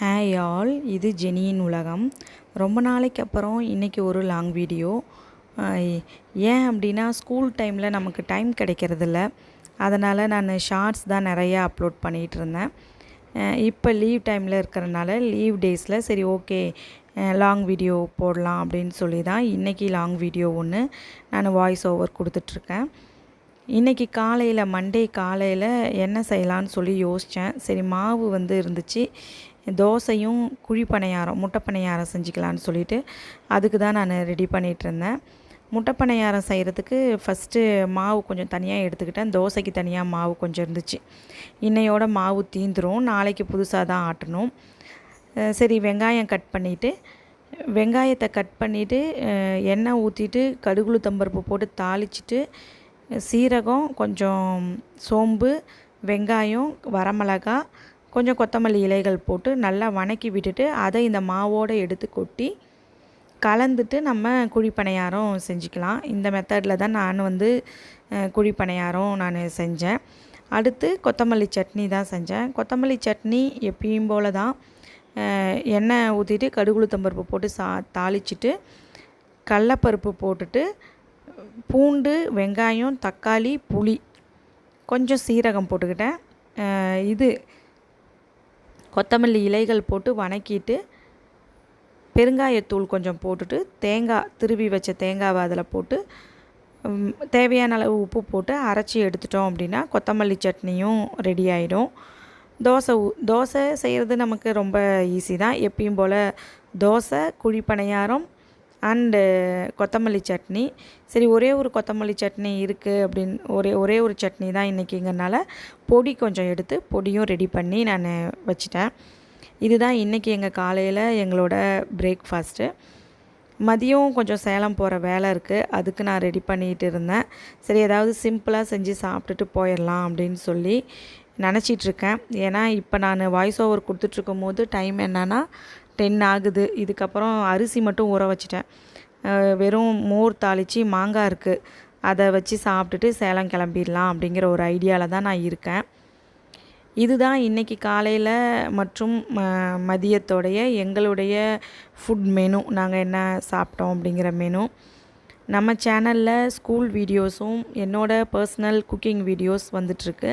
Hey all இது ஜெனியின் உலகம். ரொம்ப நாளைக்கு அப்புறம் இன்றைக்கி ஒரு லாங் வீடியோ ஏன் அப்படின்னா ஸ்கூல் டைமில் நமக்கு டைம் கிடைக்கிறதில்ல. அதனால் நான் ஷார்ட்ஸ் தான் நிறையா அப்லோட் பண்ணிகிட்டு இருந்தேன். இப்போ லீவ் டைமில் இருக்கிறனால லீவ் டேஸில் சரி ஓகே லாங் வீடியோ போடலாம் அப்படின்னு சொல்லி தான் இன்றைக்கி லாங் வீடியோ ஒன்று நான் வாய்ஸ் ஓவர் கொடுத்துட்ருக்கேன் இன்றைக்கி காலையில் மண்டே காலையில் என்ன செய்யலான்னு சொல்லி யோசித்தேன் சரி மாவு வந்து இருந்துச்சு. தோசையும் குழி பணியாரம் முட்டை பணியாரம் செஞ்சுக்கலான்னு சொல்லிட்டு அதுக்கு தான் நான் ரெடி பண்ணிகிட்டு இருந்தேன் முட்டை பணியாரம் செய்கிறதுக்கு ஃபஸ்ட்டு மாவு கொஞ்சம் தனியாக எடுத்துக்கிட்டேன். தோசைக்கு தனியாக மாவு கொஞ்சம் இருந்துச்சு. இன்னையோட மாவு தீந்துரும். நாளைக்கு புதுசாக தான் ஆட்டணும். சரி வெங்காயம் கட் பண்ணிவிட்டு வெங்காயத்தை கட் பண்ணிவிட்டு எண்ணெய் ஊற்றிட்டு கடுகுளு தம்பருப்பு போட்டு தாளிச்சிட்டு சீரகம் கொஞ்சம் சோம்பு வெங்காயம் வரமிளகாய் கொஞ்சம் கொத்தமல்லி இலைகள் போட்டு நல்லா வணக்கி விட்டுட்டு அதை இந்த மாவோடு எடுத்து கொட்டி கலந்துட்டு நம்ம குழி பணியாரம் செஞ்சுக்கலாம். இந்த மெத்தடில் தான் நான் வந்து குழி பணியாரம் நான் செஞ்சேன். அடுத்து கொத்தமல்லி சட்னி தான் செஞ்சேன். கொத்தமல்லி சட்னி எப்பயும் போல் தான் எண்ணெய் ஊற்றிட்டு கடுகுளுத்தம்பருப்பு போட்டு சா தாளிச்சிட்டு கடலப்பருப்பு போட்டுட்டு பூண்டு வெங்காயம் தக்காளி புளி கொஞ்சம் சீரகம் போட்டுக்கிட்டேன். இது கொத்தமல்லி இலைகள் போட்டு வணக்கிட்டு பெருங்காயத்தூள் கொஞ்சம் போட்டுட்டு தேங்காய் திருவி வச்ச தேங்காவை அதில் போட்டு தேவையான அளவு உப்பு போட்டு அரைச்சி எடுத்துட்டோம் அப்படின்னா கொத்தமல்லி சட்னியும் ரெடி ஆகிடும் தோசை தோசை செய்கிறது நமக்கு ரொம்ப ஈஸி தான். எப்பயும் போல் தோசை குழி பணியாரம் அண்டு uh, கொத்தமல்லி சட்னி. சரி ஒரே ஒரு கொத்தமல்லி சட்னி இருக்குது அப்படின்னு ஒரே ஒரே ஒரு சட்னி தான் இன்றைக்கிங்கனால பொடி கொஞ்சம் எடுத்து பொடியும் ரெடி பண்ணி நான் வச்சிட்டேன். இதுதான் இன்றைக்கி எங்கள் காலையில் எங்களோட பிரேக்ஃபாஸ்ட்டு மதியம் கொஞ்சம் சேலம் போகிற வேலை இருக்குது அதுக்கு நான் ரெடி பண்ணிகிட்டு இருந்தேன். சரி ஏதாவது சிம்பிளாக செஞ்சு சாப்பிட்டுட்டு போயிடலாம் அப்படின்னு சொல்லி நினச்சிட்ருக்கேன். ஏன்னா இப்போ நான் வாய்ஸ் ஓவர் கொடுத்துட்ருக்கும் போது டைம் என்னன்னா டென் ஆகுது. இதுக்கப்புறம் அரிசி மட்டும் ஊற வச்சிட்டேன். வெறும் மோர் தாளித்து மாங்காய் இருக்குது அதை வச்சு சாப்பிட்டுட்டு சேலம் கிளம்பிடலாம் அப்படிங்கிற ஒரு ஐடியாவில் தான் நான் இருக்கேன். இதுதான் இன்றைக்கி காலையில் மற்றும் மதியத்தோடைய எங்களுடைய ஃபுட் மெனு நாங்கள் என்ன சாப்பிட்டோம் அப்படிங்கிற மெனு நம்ம சேனலில் ஸ்கூல் வீடியோஸும் என்னோடய பர்சனல் குக்கிங் வீடியோஸ் வந்துட்டுருக்கு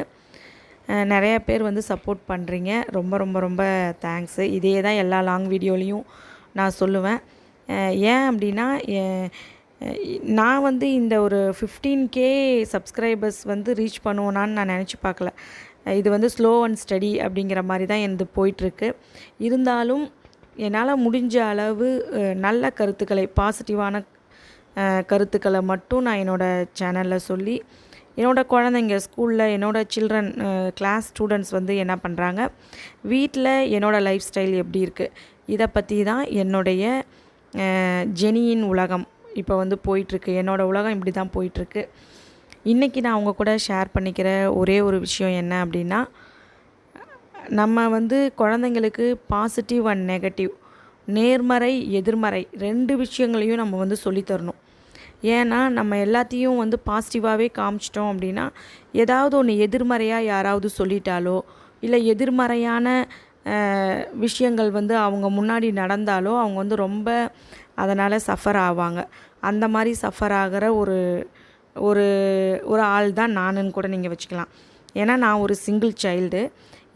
நிறைய பேர் வந்து சப்போர்ட் பண்ணுறீங்க ரொம்ப ரொம்ப ரொம்ப தேங்க்ஸு இதே தான் எல்லா லாங் வீடியோலையும் நான் சொல்லுவேன். ஏன் அப்படின்னா நான் வந்து இந்த ஒரு ஃபிஃப்டீன் கே சப்ஸ்கிரைபர்ஸ் வந்து ரீச் பண்ணுவோனான்னு நான் நினச்சி பார்க்கல. இது வந்து ஸ்லோ அண்ட் ஸ்டடி அப்படிங்கிற மாதிரி தான் எனது போயிட்டுருக்கு. இருந்தாலும் என்னால் முடிஞ்ச அளவு நல்ல கருத்துக்களை பாசிட்டிவான கருத்துக்களை மட்டும் நான் என்னோடய சேனலில் சொல்லி என்னோடய குழந்தைங்க ஸ்கூலில் என்னோடய சில்ட்ரன் கிளாஸ் ஸ்டூடெண்ட்ஸ் வந்து என்ன பண்ணுறாங்க வீட்டில் என்னோடய லைஃப் ஸ்டைல் எப்படி இருக்குது இதை பற்றி தான் என்னுடைய ஜெனியின் உலகம் இப்போ வந்து போயிட்டுருக்கு. என்னோடய உலகம் இப்படி தான் போயிட்டுருக்கு. இன்றைக்கி நான் அவங்க கூட ஷேர் பண்ணிக்கிற ஒரே ஒரு விஷயம் என்ன அப்படின்னா நம்ம வந்து குழந்தைங்களுக்கு பாசிட்டிவ் அண்ட் நெகட்டிவ் நேர்மறை எதிர்மறை ரெண்டு விஷயங்களையும் நம்ம வந்து சொல்லித்தரணும் ஏன்னா நம்ம எல்லாத்தையும் வந்து பாசிட்டிவாகவே காமிச்சிட்டோம் அப்படின்னா ஏதாவது ஒன்று எதிர்மறையாக யாராவது சொல்லிட்டாலோ இல்லை எதிர்மறையான விஷயங்கள் வந்து அவங்க முன்னாடி நடந்தாலோ அவங்க வந்து ரொம்ப அதனால் சஃபர் ஆவாங்க. அந்த மாதிரி சஃபர் ஆகிற ஒரு ஒரு ஒரு ஆள் தான் நானுன்னு கூட நீங்கள் வச்சுக்கலாம். ஏன்னா நான் ஒரு சிங்கிள் சைல்டு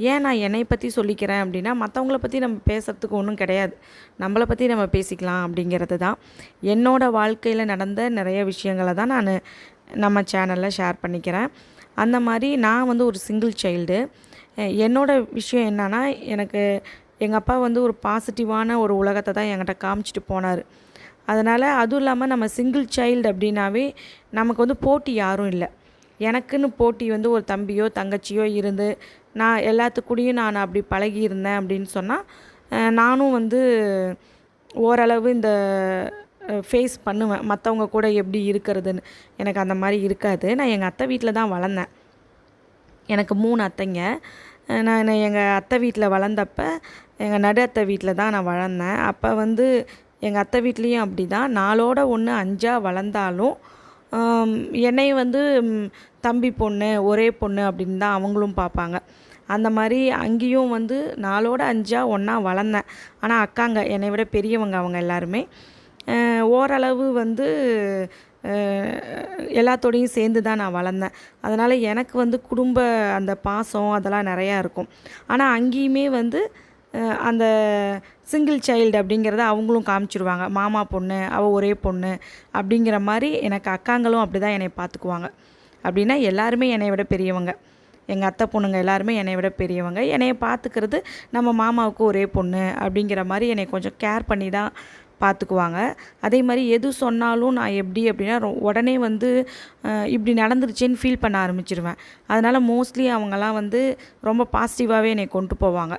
ஏன் நான் என்னை பற்றி சொல்லிக்கிறேன் அப்படின்னா மற்றவங்கள பற்றி நம்ம பேசுகிறதுக்கு ஒன்றும் கிடையாது. நம்மளை பற்றி நம்ம பேசிக்கலாம் அப்படிங்கிறது தான். என்னோடய வாழ்க்கையில் நடந்த நிறைய விஷயங்களை தான் நான் நம்ம சேனலில் ஷேர் பண்ணிக்கிறேன். அந்த மாதிரி நான் வந்து ஒரு சிங்கிள் சைல்டு என்னோடய விஷயம் என்னன்னா எனக்கு எங்கள் அப்பா வந்து ஒரு பாசிட்டிவான ஒரு உலகத்தை தான் என்கிட்ட காமிச்சிட்டு போனார். அதனால் அதுவும் இல்லாமல் நம்ம சிங்கிள் சைல்டு அப்படின்னாவே நமக்கு வந்து போட்டி யாரும் இல்லை. எனக்குன்னு போட்டி வந்து ஒரு தம்பியோ தங்கச்சியோ இருந்து நான் எல்லாத்துக்கூடையும் நான் அப்படி பழகியிருந்தேன் அப்படின்னு சொன்னால் நானும் வந்து ஓரளவு இந்த ஃபேஸ் பண்ணுவேன். மற்றவங்க கூட எப்படி இருக்கிறதுன்னு. எனக்கு அந்த மாதிரி இருக்காது. நான் எங்கள் அத்தை வீட்டில் தான் வளர்ந்தேன். எனக்கு மூணு அத்தைங்க. நான் எங்கள் அத்தை வீட்டில் வளர்ந்தப்ப எங்கள் நடு அத்தை வீட்டில் தான் நான் வளர்ந்தேன். அப்போ வந்து எங்கள் அத்தை வீட்லேயும் அப்படி தான் நாளோட ஒன்று அஞ்சாக வளர்ந்தாலும் என்னை வந்து தம்பி பொண்ணு ஒரே பொண்ணு அப்படின்னு தான் அவங்களும் பார்ப்பாங்க. அந்த மாதிரி அங்கேயும் வந்து நாலோட அஞ்சாக ஒன்றா வளர்ந்தேன். ஆனால் அக்காங்க என்னை விட பெரியவங்க அவங்க எல்லாருமே. ஓரளவு வந்து எல்லாத்தோடையும் சேர்ந்து தான் நான் வளர்ந்தேன். அதனால் எனக்கு வந்து குடும்ப அந்த பாசம் அதெல்லாம் நிறையா இருக்கும். ஆனால் அங்கேயுமே வந்து அந்த சிங்கிள் சைல்டு அப்படிங்கிறத அவங்களும் காமிச்சிருவாங்க. மாமா பொண்ணு அவள் ஒரே பொண்ணு அப்படிங்கிற மாதிரி எனக்கு அக்காங்களும் அப்படி தான் என்னை பார்த்துக்குவாங்க. அப்படின்னா எல்லாருமே என்னை விட பெரியவங்க. எங்கள் அத்தை பொண்ணுங்க எல்லாருமே என்னை விட பெரியவங்க. என்னைய பார்த்துக்கிறது நம்ம மாமாவுக்கு ஒரே பொண்ணு அப்படிங்கிற மாதிரி என்னை கொஞ்சம் கேர் பண்ணி தான் பார்த்துக்குவாங்க அதே மாதிரி எது சொன்னாலும் நான் எப்படி அப்படின்னா ரொ- உடனே வந்து இப்படி நடந்துருச்சேன்னு ஃபீல் பண்ண ஆரம்பிச்சிருவேன். அதனால் மோஸ்ட்லி அவங்கெல்லாம் வந்து ரொம்ப பாசிட்டிவாகவே என்னை கொண்டு போவாங்க.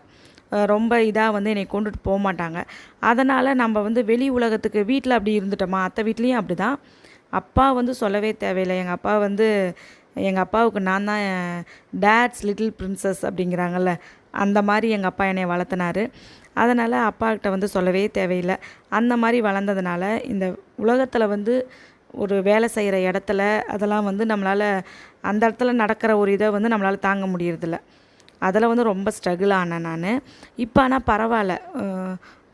ரொம்ப இதாக வந்து என்னை கொண்டுட்டு போக மாட்டாங்க. அதனால் நம்ம வந்து வெளி உலகத்துக்கு வீட்டில் அப்படி இருந்துட்டோமா அத்தை வீட்லேயும் அப்படி தான் அப்பா வந்து சொல்லவே தேவையில்லை. எங்கள் அப்பா வந்து எங்கள் அப்பாவுக்கு நான் தான் டேட்ஸ் லிட்டில் பிரின்சஸ் அப்படிங்கிறாங்கல்ல அந்த மாதிரி எங்கள் அப்பா என்னை வளர்த்துனாரு. அதனால் அப்பாக்கிட்ட வந்து சொல்லவே தேவையில்லை. அந்த மாதிரி வளர்ந்ததுனால இந்த உலகத்தில் வந்து ஒரு வேலை செய்கிற இடத்துல அதெல்லாம் வந்து நம்மளால் அந்த இடத்துல நடக்கிற ஒரு இதை வந்து நம்மளால் தாங்க முடியறதில்ல. அதில் வந்து ரொம்ப ஸ்ட்ரகிள் ஆனேன் நான். இப்போ ஆனால் பரவாயில்ல.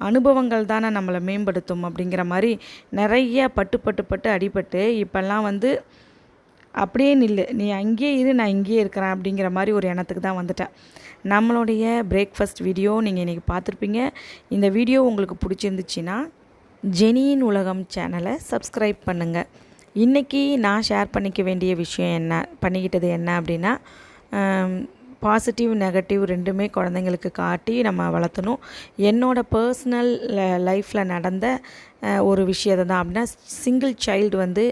அனுபவங்கள் தானே நம்மளை மேம்படுத்தும் அப்படிங்கிற மாதிரி நிறைய பட்டு பட்டு பட்டு அடிபட்டு இப்போல்லாம் வந்து அப்படியே நில்லு. நீ அங்கேயே இரு நான் இங்கேயே இருக்கிறேன் அப்படிங்கிற மாதிரி ஒரு எண்ணத்துக்கு தான் வந்துட்டேன். நம்மளுடைய பிரேக்ஃபாஸ்ட் வீடியோ நீங்கள் இன்றைக்கி பார்த்துருப்பீங்க. இந்த வீடியோ உங்களுக்கு பிடிச்சிருந்துச்சின்னா ஜெனியின் உலகம் சேனலை சப்ஸ்கிரைப் பண்ணுங்கள் இன்றைக்கி நான் ஷேர் பண்ணிக்க வேண்டிய விஷயம் என்ன பண்ணிக்கிட்டது என்ன அப்படின்னா பாசிட்டிவ் நெகட்டிவ் ரெண்டுமே குழந்தைங்களுக்கு காட்டி நம்ம வளர்த்தணும். என்னோடய பர்சனல் லைஃப்பில் நடந்த ஒரு விஷயத்தை தான் அப்படின்னா சிங்கிள் சைல்டு வந்து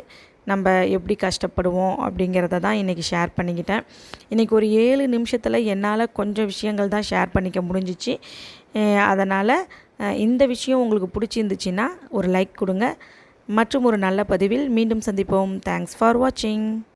நம்ம எப்படி கஷ்டப்படுவோம் அப்படிங்கிறத தான் இன்றைக்கி ஷேர் பண்ணிக்கிட்டேன். இன்றைக்கி ஒரு ஏழு நிமிஷத்தில் என்னால் கொஞ்சம் விஷயங்கள் தான் ஷேர் பண்ணிக்க முடிஞ்சிச்சு. அதனால் இந்த விஷயம் உங்களுக்கு பிடிச்சிருந்துச்சின்னா ஒரு லைக் கொடுங்க. மற்றும் ஒரு நல்ல பதிவில் மீண்டும் சந்திப்போம். தேங்க்ஸ் ஃபார் வாட்சிங்